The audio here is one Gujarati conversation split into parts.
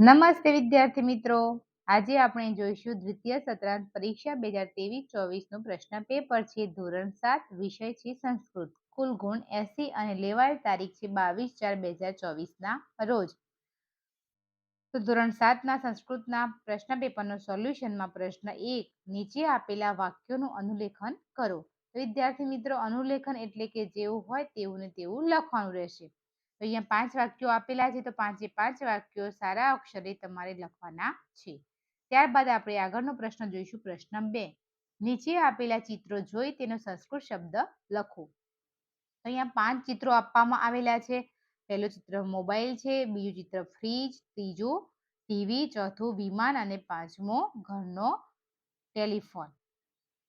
નમસ્તે વિદ્યાર્થી મિત્રો. આજે આપણે જોઈશું દ્વિતીય સત્રાંત પરીક્ષા બે હજાર ત્રેવીસ ચોવીસનું પ્રશ્ન પેપર છે. ધોરણ સાત, વિષય છે સંસ્કૃત. કુલ ગુણ એસી અને લેવાયેલ તારીખ છે બાવીસ ચાર બે હજાર ચોવીસ ના રોજ. તો ધોરણ સાતના સંસ્કૃતના પ્રશ્ન પેપરનો સોલ્યુશનમાં પ્રશ્ન એક, નીચે આપેલા વાક્યોનું અનુલેખન કરો. વિદ્યાર્થી મિત્રો, અનુલેખન એટલે કે જેવું હોય તેવું ને તેવું લખવાનું રહેશે. તો અહીંયા પાંચ વાક્યો આપેલા છે, તો પાંચે પાંચ વાક્યો સારા અક્ષરે તમારે લખવાના છે. ત્યારબાદ આપણે આગળનો પ્રશ્ન જોઈશું, પ્રશ્ન બે. નીચે આપેલા ચિત્રો જોઈ તેનો સંસ્કૃત શબ્દ લખો. તો અહીંયા પાંચ ચિત્રો આપવામાં આવેલા છે. પહેલું ચિત્ર મોબાઈલ છે, બીજું ચિત્ર ફ્રીજ, ત્રીજું ટીવી, ચોથું વિમાન અને પાંચમો ઘરનો ટેલિફોન.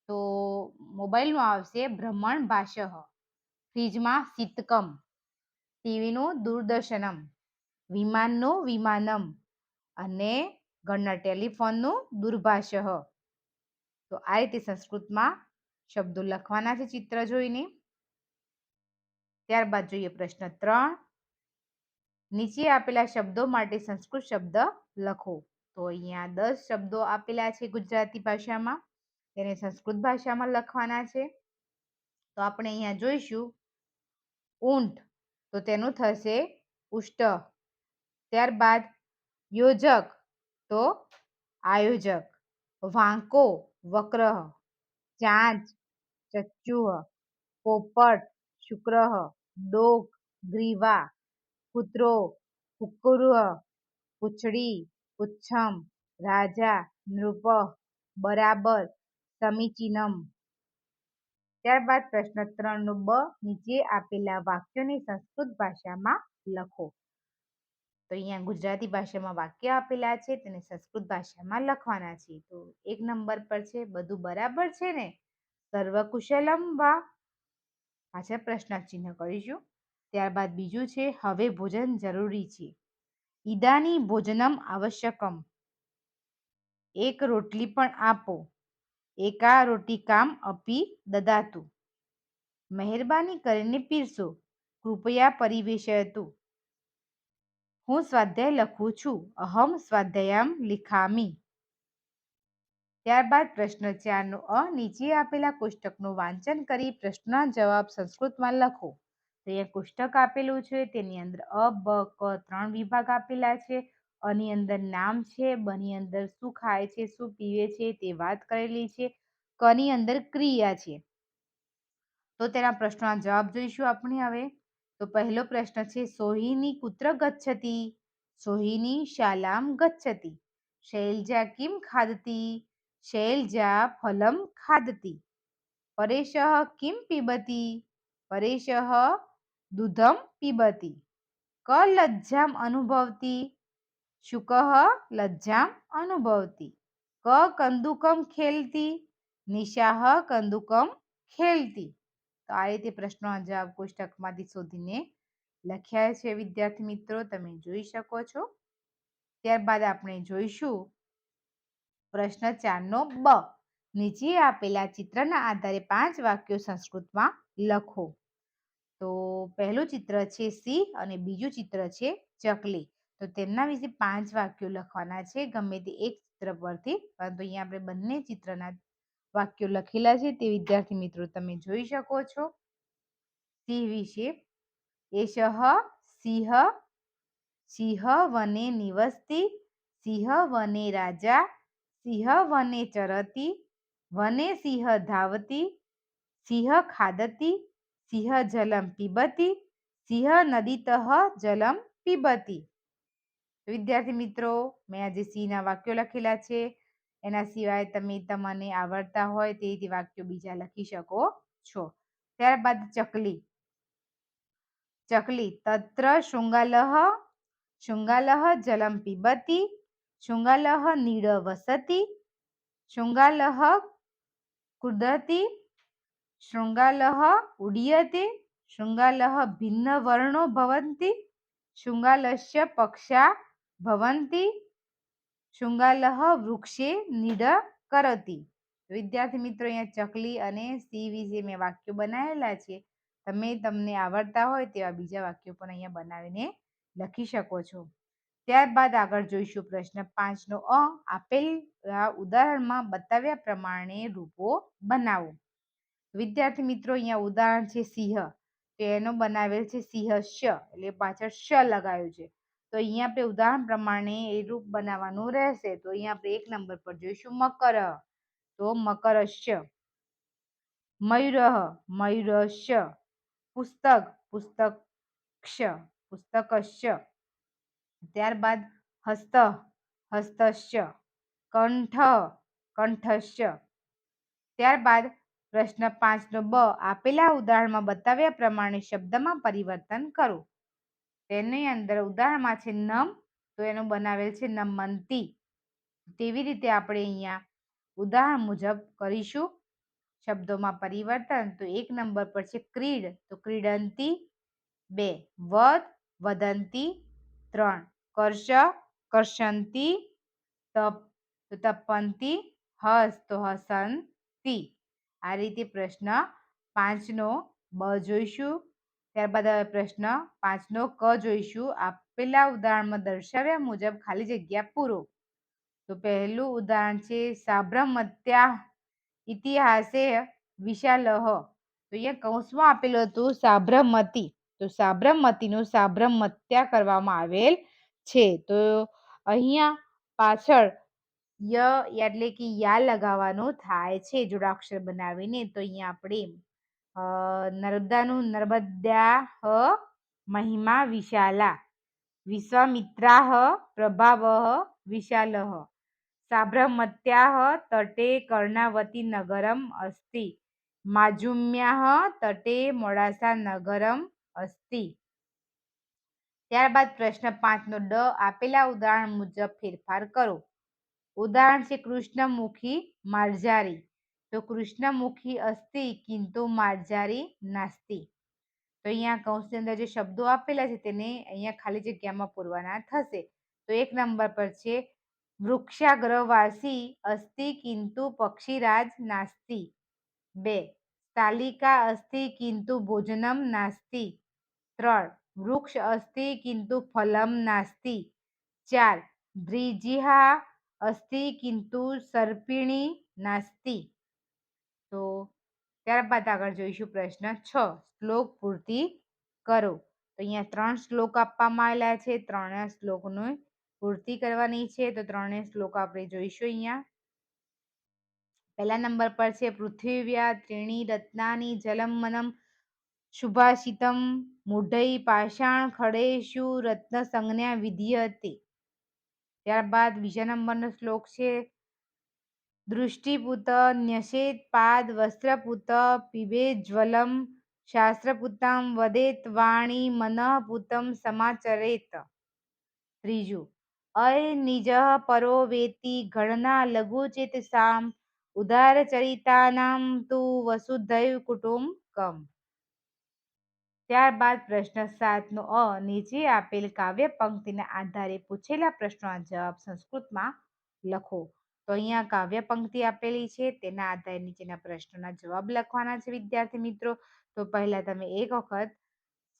તો મોબાઈલમાં આવશે ભ્રમણ ભાષ ફ્રીજમાં શીતકમ ટીવીનું દૂરદર્શનમ, વિમાનનું વિમાનમ અને ઘરના ટેલિફોનનું દુર્ભાષ તો આ રીતે સંસ્કૃતમાં શબ્દો લખવાના છે ચિત્ર જોઈને. ત્યારબાદ જોઈએ પ્રશ્ન ત્રણ. નીચે આપેલા શબ્દો માટે સંસ્કૃત શબ્દ લખો. તો અહીંયા દસ શબ્દો આપેલા છે ગુજરાતી ભાષામાં. તેને સંસ્કૃત ભાષામાં લખવાના છે. તો આપણે અહીંયા જોઈશું. ઊંટ તો તેનું થશે ઉષ્ટ ત્યારબાદ યોજક, તો આયોજક, વાંકો, વક્ર, ચાંચ, ચચ્ચુહ, પોપટ શુક્રહ ડોક, ગ્રીવા, કૂતરો, કુકુરુહ, પૂંછડી પુચ્છમ રાજા, નૃપ, બરાબર, સમીચીનમ. ત્યારબાદ પ્રશ્ન ત્રણ નો બ નીચે આપેલા વાક્યોને સંસ્કૃત ભાષામાં લખો. તો અહીંયા ગુજરાતી ભાષામાં વાક્ય આપેલા છે, તેને સંસ્કૃત ભાષામાં લખવાના છે. તો એક નંબર પર છે, બધું બરાબર છે ને? સર્વકુશલમ વા? પાછળ પ્રશ્ન ચિહ્ન કરીશું. ત્યારબાદ બીજું છે, હવે ભોજન જરૂરી છે. ઈદાની ભોજનમ આવશ્યકમ. એક રોટલી પણ આપો. એકા રોટિકામ અપી દદાતું મહેરબાની કરીને પીરસો. કૃપયા પરિવેશયતુ હું સ્વાધ્યાય લખું છું. અહમ સ્વાધ્યાયમ લિખામી. ત્યારબાદ પ્રશ્ન ચારનો અ, નીચે આપેલા કોષ્ટકનું વાંચન કરી પ્રશ્નના જવાબ, સંસ્કૃતમાં લખો. તો અહીંયા કોષ્ટક આપેલું છે. તેની અંદર અ, બ, ક, ત્રણ વિભાગ આપેલા છે. અની અંદર નામ છે, બની અંદર શું ખાય છે, શું પીવે છે તે વાત કરેલી છે, કની અંદર ક્રિયા છે. તો તેના પ્રશ્નોના જવાબ જોઈશું આપણે હવે. તો પહેલો પ્રશ્ન છે, સોહિની કુત્ર ગચ્છતિ? સોહિની શાલામ ગચ્છતિ? શૈલજા કિમ ખાદતી શૈલજા ફલમ ખાદતી પરેશ કિમ પીબતી? પરેશ દૂધમ પીબતી? ક લજ્જામ અનુભવતી? શુક લજ્જામ અનુભવતી. ક કંદુકમ ખેલતી, નિશાહ કંદુકમ ખેલતી. તો આ રીતે પ્રશ્નો જવાબ કોષ્ટકમાંથી શોધીને લખ્યા છે વિદ્યાર્થી મિત્રો, તમે જોઈ શકો છો. ત્યારબાદ આપણે જોઈશું પ્રશ્ન ચારનો બ. નીચે આપેલા ચિત્રના આધારે પાંચ વાક્યો સંસ્કૃતમાં લખો. તો પહેલું ચિત્ર છે સિંહ અને બીજું ચિત્ર છે ચકલી. તો તેમના વિશે પાંચ વાક્યો લખવાના છે. ગમે તે એક ચિત્ર પરથી, પરંતુ અહીંયા આપણે બંને ચિત્રના વાક્યો લખેલા છે. તે વિદ્યાર્થી મિત્રો તમે જોઈ શકો છો. સિંહ વિશે એશ સિંહ સિંહ વને નિવસતી, સિંહ વને રાજા, સિંહ વને ચરતી, વને સિંહ ધાવતી, સિંહ ખાદતી, સિંહ જલમ પીબતી, સિંહ નદીતઃ જલમ પીબતી. વિદ્યાર્થી મિત્રો, મેં આજે સિંહના વાક્યો લખેલા છે. એના સિવાય તમે તમને આવડતા હોય તે વાક્યો બીજા લખી શકો છો. ત્યારબાદ ચકલી. ચકલી, તત્ર શૃંગાલહ શૃંગાલહ જલમ પીબતી, શૃંગાલહ નીડ વસતી શૃંગાલહ કુદતી શૃંગાલહ ઉડ્યતે, શૃંગાલહ ભિન્ન વર્ણો ભવંતી શૃંગાલસ્ય પક્ષા ભવન્તિ શૃંગાલહ વૃક્ષે નિડ કરતી. વિદ્યાર્થી મિત્રો, અહીંયા ચકલી અને સી વિશે મેં વાક્યો બનાવેલા છે. તમે તમને આવડતા હોય તેવા બીજા વાક્યો પણ અહીંયા બનાવીને લખી શકો છો. ત્યારબાદ આગળ જોઈશું પ્રશ્ન પાંચનો. અ, આપેલ ઉદાહરણમાં બતાવ્યા પ્રમાણે રૂપો બનાવો. વિદ્યાર્થી મિત્રો, અહીંયા ઉદાહરણ છે સિંહ. તો એનો બનાવેલ છે સિંહ શ એટલે પાછળ શ લગાવ્યું છે. તો અહીંયા આપણે ઉદાહરણ પ્રમાણે એ રૂપ બનાવવાનું રહેશે. તો અહીંયા આપણે એક નંબર પર જોઈશું, મકર. તો મકરશ્ય મયુરઃ મયુર મયુરશ પુસ્તક પુસ્તક ક્ષ પુસ્તકશ્ય ત્યારબાદ હસ્ત હસ્તશ્ય કંઠ કંઠશ્ય ત્યારબાદ પ્રશ્ન પાંચનો બ. આપેલા ઉદાહરણમાં બતાવ્યા પ્રમાણે શબ્દમાં પરિવર્તન કરો. તેની અંદર ઉદાહરણમાં છે નમ, તો એનું બનાવેલ છે નમંતી. તેવી રીતે આપણે અહીંયા ઉદાહરણ મુજબ કરીશું. શબ્દોમાં પરિવર્તન, તો એક નંબર પર છે ક્રીડ, તો ક્રીડંતી. બે વદ વદંતી. ત્રણ, કર્ષ, કર્ષંતી. તપ, તો તપંતી. હસ, તો હસંતી. આ રીતે પ્રશ્ન પાંચનો બ જોઈશું. ત્યારબાદ હવે પ્રશ્ન પાંચનો ક જોઈશું. આપેલા ઉદાહરણમાં દર્શાવ્યા મુજબ ખાલી જગ્યા પૂરો. તો પહેલું ઉદાહરણ છે સાબ્રમત્યા ઇતિહાસે વિશાલહ. તો અહીંયા કૌંસમાં આપેલું હતું સાબ્રમતી તો સાબ્રમતીનું સાબ્રમત્યા કરવામાં આવેલ છે. તો અહીંયા પાછળ ય એટલે કે યા લગાવવાનું થાય છે જોડાક્ષર બનાવીને. તો અહીંયા આપણે નર્મદાનું નર્મદ્યા હ મહિમા વિશાલા. વિશ્વામિત્રાહ પ્રભાવ વિશાલહ સાબ્રમત્યાહ તટે કર્ણાવતી નગરમ અસ્તિ. માજુમ્યાહ તટે મોડાસા નગરમ અસ્તિ. ત્યારબાદ પ્રશ્ન પાંચનો ડ, આપેલા ઉદાહરણ મુજબ ફેરફાર કરો. ઉદાહરણ છે કૃષ્ણમુખી માર્જારી. તો કૃષ્ણમુખી અસ્તિ કિંતુ માર્જારી નાસ્તિ. તો અહીંયા કૌંસની અંદર જે શબ્દો આપેલા છે તેને અહીંયા ખાલી જગ્યામાં પૂરવાના થશે. તો એક નંબર પર છે વૃક્ષાગ્રવાસી અસ્તિ કિંતુ પક્ષીરાજ નાસ્તિ. બે, તાલિકા અસ્તિ કિંતુ ભોજનમ નાસ્તિ. ત્રણ, વૃક્ષ અસ્તિ કિંતુ ફલમ નાસ્તિ. ચાર દ્વિજિહા અસ્તિ કિંતુ સર્પિણી નાસ્તિ. તો ત્યારબાદ આગળ જોઈશું પ્રશ્ન છ, શ્લોક પૂર્તિ કરો. તો અહીંયા ત્રણ શ્લોક આપવામાં આવેલા છે ત્રણે શ્લોકનું પૂર્તિ કરવાની છે, તો ત્રણેય શ્લોક આપણે જોઈશું અહીંયા. પહેલા નંબર પર છે, પૃથ્વીવ્યા ત્રીણી રત્નાની જલમ મનમ શુભાશિતમ મૂઢઈ પાષાણ ખડેશુ રત્ન સંજ્ઞા વિધિયતે. ત્યારબાદ બીજા નંબરનો શ્લોક છે દૃષ્ટિપુત ન્યસેત પાદ વસ્ત્રપુત પીબેજ્વલમ શાસ્ત્રપુતામ વદેત વાણી મનઃપુતમ સમાચરેત ત્રીજું અય નિજ પરો વેતી ગણના લઘુચેતસામ ઉદારચરિતાનામ તુ વસુધૈવ કુટુંબકમ ત્યારબાદ પ્રશ્ન સાતનો અ, નીચે આપેલ કાવ્ય પંક્તિના આધારે પૂછેલા પ્રશ્નોના જવાબ સંસ્કૃતમાં લખો. તો અહીંયા કાવ્ય પંક્તિ આપેલી છે, તેના આધારે નીચેના પ્રશ્નોના જવાબ લખવાના છે વિદ્યાર્થી મિત્રો. તો પહેલા તમે એક વખત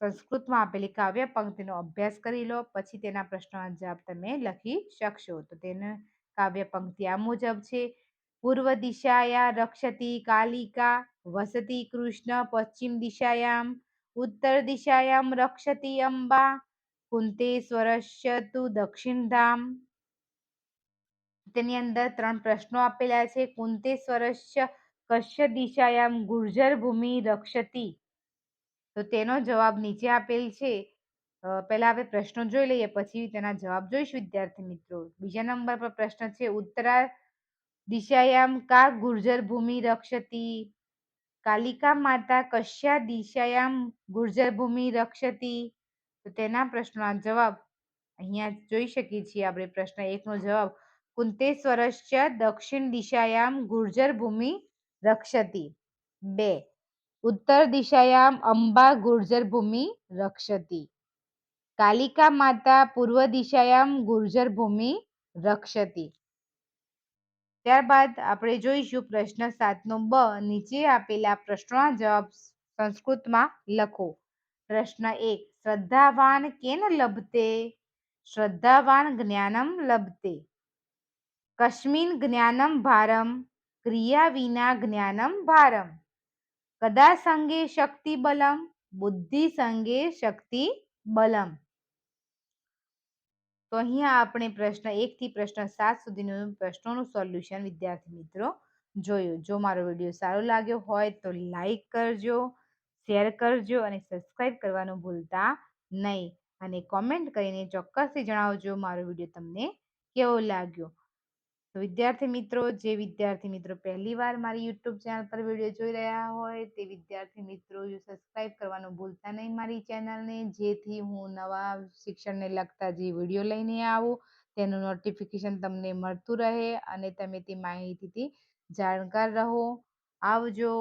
સંસ્કૃતમાં આપેલી કાવ્ય પંક્તિનો અભ્યાસ કરી લો, પછી તેના પ્રશ્નોના જવાબ તમે લખી શકશો. તો તેને કાવ્ય પંક્તિ આ મુજબ છે. પૂર્વ દિશાયા રક્ષતી કાલિકા, વસતી કૃષ્ણ, પશ્ચિમ દિશાયામ, ઉત્તર દિશાયામ રક્ષતી અંબા, કુંતેશ્વરસ્ય તુ દક્ષિણધામ તેની અંદર ત્રણ પ્રશ્નો આપેલા છે. કુંતે સ્વરસ્ય કશ્ય દિશાયામ ગુર્જર ભૂમિ રક્ષતી? તો તેનો જવાબ નીચે આપેલ છે. પહેલા આપણે પ્રશ્નો જોઈ લઈએ, પછી તેના જવાબ જોઈશું, વિદ્યાર્થી મિત્રો. બીજા નંબર પર પ્રશ્ન છે ઉત્તરા દિશાયામ કા ગુર્જર ભૂમિ રક્ષતી? કાલિકા માતા કશ્યા દિશાયામ ગુર્જર ભૂમિ રક્ષતી? તો તેના પ્રશ્નોના જવાબ અહીંયા જોઈ શકીએ છીએ આપણે પ્રશ્ન એકનો જવાબ. કુંતેશ્વરસ્ય દક્ષિણ દિશાયામ ગુર્જર ભૂમિ રક્ષતી. બે. ઉત્તર દિશાયામ અંબા ગુર્જર ભૂમિ રક્ષતી. કાલિકા માતા પૂર્વ દિશાયામ ગુર્જર ભૂમિ રક્ષતી. ત્યારબાદ આપણે જોઈશું પ્રશ્ન સાતનો બ, નીચે આપેલા પ્રશ્નોના જવાબ સંસ્કૃતમાં લખો. પ્રશ્ન એક, શ્રદ્ધાવાન કેન લભતે? શ્રદ્ધાવાન જ્ઞાનમ લભતે? કસ્મિન જ્ઞાનમ ભારમ, ક્રિયા વિના જ્ઞાનમ ભારમ. કદા સંગે શક્તિ બલમ, બુદ્ધિ સંગે શક્તિ બલમ. તો અહીંયા આપણે પ્રશ્ન એક થી પ્રશ્ન સાત સુધીનું પ્રશ્નોનું સોલ્યુશન, વિદ્યાર્થી મિત્રો, જોયું. જો મારો વીડિયો સારો લાગ્યો હોય તો લાઈક કરજો, શેર કરજો અને સબસ્ક્રાઈબ કરવાનું ભૂલતા નહીં. અને કોમેન્ટ કરીને ચોક્કસથી જણાવજો મારો વીડિયો તમને કેવો લાગ્યો. તો વિદ્યાર્થી મિત્રો, જે વિદ્યાર્થી મિત્રો પહેલી વાર મારી યુટ્યુબ ચેનલ પર વીડિયો જોઈ રહ્યા હોય, તે વિદ્યાર્થી મિત્રો સબસ્ક્રાઈબ કરવાનું ભૂલતા નહીં મારી ચેનલને, જેથી હું નવા શિક્ષણને લગતા જે વીડિયો લઈને આવું, તેનું નોટિફિકેશન તમને મળતું રહે અને તમે તે માહિતીથી જાણકાર રહો. આવજો.